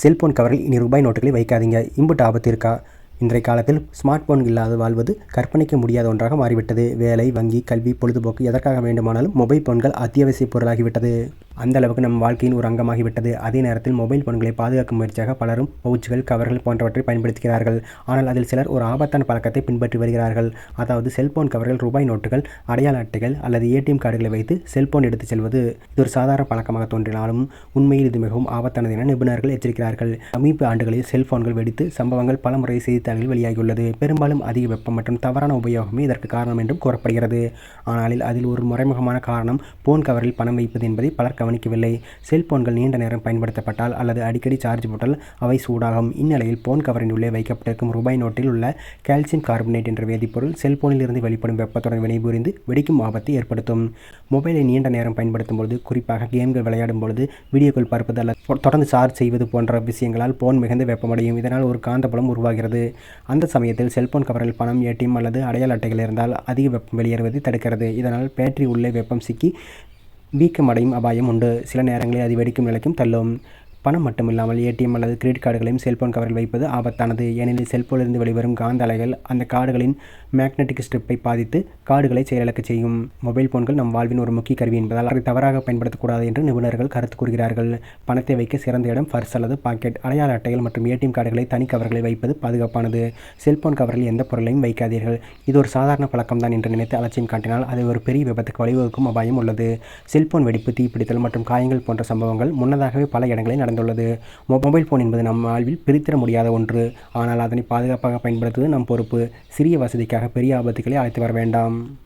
Cellphone கவரில் இனி ரூபாய் நோட்டுகளை வைக்காதீங்க. இம்புட்டு ஆபத்து இருக்கா? இன்றைய காலத்தில் ஸ்மார்ட் போன் இல்லாது வாழ்வது கற்பனைக்க முடியாத ஒன்றாக மாறிவிட்டது. வேலை வங்கி கல்வி பொழுதுபோக்கு எதற்காக வேண்டுமானாலும் மொபைல் போன்கள் அத்தியாவசிய பொருளாகிவிட்டது. அந்த அளவுக்கு நம் வாழ்க்கையின் ஒரு அங்கமாகிவிட்டது. அதே நேரத்தில் மொபைல் போன்களை பாதுகாக்கும் முயற்சியாக பலரும் பவுச்சுகள் கவர்கள் போன்றவற்றை பயன்படுத்துகிறார்கள். ஆனால் அதில் சிலர் ஒரு ஆபத்தான பழக்கத்தை பின்பற்றி வருகிறார்கள். அதாவது செல்போன் கவர்கள் ரூபாய் நோட்டுகள் அடையாள அட்டைகள் அல்லது ஏடிஎம் கார்டுகளை வைத்து செல்போன் எடுத்துச் செல்வது இது ஒரு சாதாரண பழக்கமாக தோன்றினாலும் உண்மையில் இது மிகவும் ஆபத்தானது என நிபுணர்கள் எச்சரிக்கிறார்கள். சமீப ஆண்டுகளில் செல்போன்கள் வெடித்து சம்பவங்கள் பல முறை செய்தித்தாள்களில் வெளியாகியுள்ளது. பெரும்பாலும் அதிக வெப்பம் மற்றும் தவறான உபயோகமே இதற்கு காரணம் என்றும் கூறப்படுகிறது. ஆனால் அதில் ஒரு மறைமுகமான காரணம் போன் கவரில் பணம் வைப்பது என்பதை பலர் கவனிக்கவில்லை. செல்போன்கள் நீண்ட நேரம் பயன்படுத்தப்பட்டால் அல்லது அடிக்கடி சார்ஜ் போட்டால் அவை சூடாகும். இந்நிலையில் போன் கவரின் உள்ளே வைக்கப்பட்டிருக்கும் ரூபாய் நோட்டில் உள்ள கால்சியம் கார்பனேட் என்ற வேதிப்பொருள் செல்போனில் இருந்து வெளிப்படும் வெப்பத்துடன் வினைபுரிந்து வெடிக்கும் ஆபத்தை ஏற்படுத்தும். மொபைலை நீண்ட நேரம் பயன்படுத்தும் பொழுது குறிப்பாக கேம்கள் விளையாடும் பொழுது வீடியோக்கள் பார்ப்பது அல்லது தொடர்ந்து சார்ஜ் செய்வது போன்ற விஷயங்களால் போன் மிகுந்த வெப்பமடையும். இதனால் ஒரு காந்தபலம் உருவாகிறது. அந்த சமயத்தில் செல்போன் கவரில் பணம் ஏடிஎம் அல்லது அடையாள அட்டைகள் இருந்தால் அதிக வெப்பம் வெளியேறுவதை தடுக்கிறது. இதனால் பேட்டரி உள்ளே வெப்பம் சிக்கி வீக்கமடையும் அபாயம் உண்டு. சில நேரங்களில் அது வெடிக்கும் நிலைக்கும் தள்ளும். பணம் மட்டுமில்லாமல் ஏடிஎம் அல்லது கிரெடிட் கார்டுகளையும் செல்போன் கவரில் வைப்பது ஆபத்தானது. ஏனெனில் செல்போனிலிருந்து வெளிவரும் காந்த அலைகள் அந்த கார்டுகளின் மேக்னெட்டிக் ஸ்ட்ரிப்பை பாதித்து கார்டுகளை செயலிழக்க செய்யும். மொபைல் போன்கள் நம் வாழ்வின் ஒரு முக்கிய கருவி என்பதால் அதை தவறாக பயன்படுத்தக்கூடாது என்று நிபுணர்கள் கருத்து கூறுகிறார்கள். பணத்தை வைக்க சிறந்த இடம் பர்ஸ் அல்லது பாக்கெட் அடையாள அட்டைகள் மற்றும் ஏடிஎம் கார்டுகளை தனி கவர்களை வைப்பது பாதுகாப்பானது. செல்போன் கவரில் எந்த பொருளையும் வைக்காதீர்கள். இது ஒரு சாதாரண பழக்கம்தான் என்று நினைத்து அலட்சியம் காட்டினால் அது ஒரு பெரிய விபத்துக்கு வழிவகுக்கும் அபாயம் உள்ளது. செல்போன் வெடிப்பு தீப்பிடித்தல் மற்றும் காயங்கள் போன்ற சம்பவங்கள் முன்னதாகவே பல இடங்களில் நடந்துள்ளது மொபைல் போன் என்பது நம் வாழ்வில் பிரித்திட முடியாத ஒன்று. ஆனால் அதனை பாதுகாப்பாக பயன்படுத்துவது நம் பொறுப்பு. சிறிய வசதிக்காக பெரிய ஆபத்துக்களை அழைத்து வர வேண்டாம்.